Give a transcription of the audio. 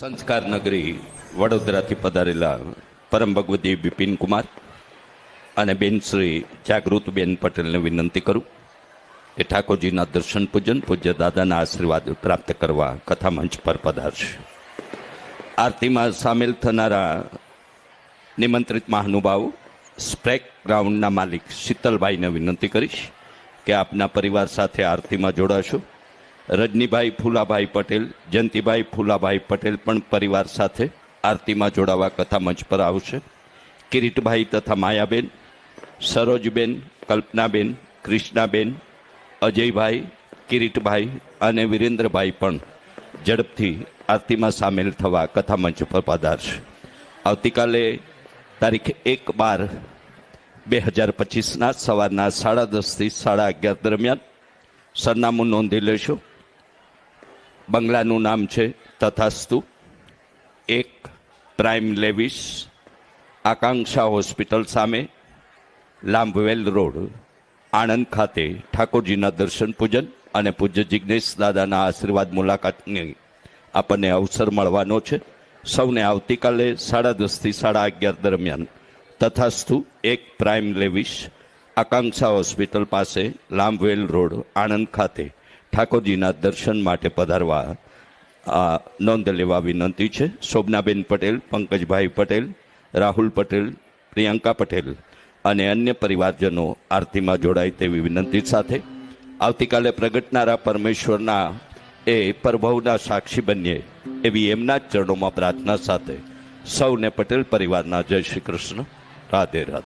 સંસ્કાર નગરી વડોદરાથી પધારેલા પરમ ભગવતી બિપિન કુમાર અને બેન શ્રી જાગૃતબેન પટેલને વિનંતી કરું કે ઠાકોરજીના દર્શન પૂજન પૂજ્ય દાદાના આશીર્વાદ પ્રાપ્ત કરવા કથા મંચ પર પધારશે આરતીમાં સામેલ થનારા નિમંત્રિત મહાનુભાવો સ્પ્રેક ગ્રાઉન્ડના માલિક શીતલભાઈને વિનંતી કરીશ કે આપના પરિવાર સાથે આરતીમાં જોડાશો રજનીભાઈ ફૂલાભાઈ પટેલ, જયંતિભાઈ ફૂલાભાઈ પટેલ પણ પરિવાર સાથે આરતીમાં જોડાવા કથા મંચ પર આવશે. કિરીટભાઈ તથા માયાબેન, સરોજબેન, કલ્પનાબેન કૃષ્ણાબેન અજયભાઈ, કિરીટભાઈ અને વિરેન્દ્રભાઈ પણ ઝડપથી આરતીમાં સામેલ થવા કથા મંચ પર પધારશે. આવતીકાલે તારીખ એક બાર બે હજાર પચીસના સવારના સાડા દસથી સાડા અગિયાર દરમિયાન સરનામું નોંધી લેશો. બંગલાનું નામ છે તથાસ્તુ. એક પ્રાઇમ લેવિસ આકાંક્ષા હોસ્પિટલ સામે લાંબવેલ રોડ, આણંદ ખાતે ઠાકોરજીના દર્શન પૂજન અને પૂજ્ય જિજ્ઞેશ દાદાના આશીર્વાદ મુલાકાતની આપણને અવસર મળવાનો છે. સૌને આવતીકાલે સાડા દસથી સાડા અગિયાર દરમિયાન તથાસ્તુ એક પ્રાઇમ લેવિસ આકાંક્ષા હોસ્પિટલ પાસે લાંબવેલ રોડ, આણંદ ખાતે ઠાકોરજીના દર્શન માટે પધારવા આ નોંધ લેવા વિનંતી છે. શોભનાબેન પટેલ, પંકજભાઈ પટેલ, રાહુલ પટેલ, પ્રિયંકા પટેલ અને અન્ય પરિવારજનો આરતીમાં જોડાય તેવી વિનંતી સાથે આવતીકાલે પ્રગટનારા પરમેશ્વરના એ પ્રભવના સાક્ષી બનીએ એવી એમના જ ચરણોમાં પ્રાર્થના સાથે સૌને પટેલ પરિવારના જય શ્રી કૃષ્ણ. રાધે રાધે.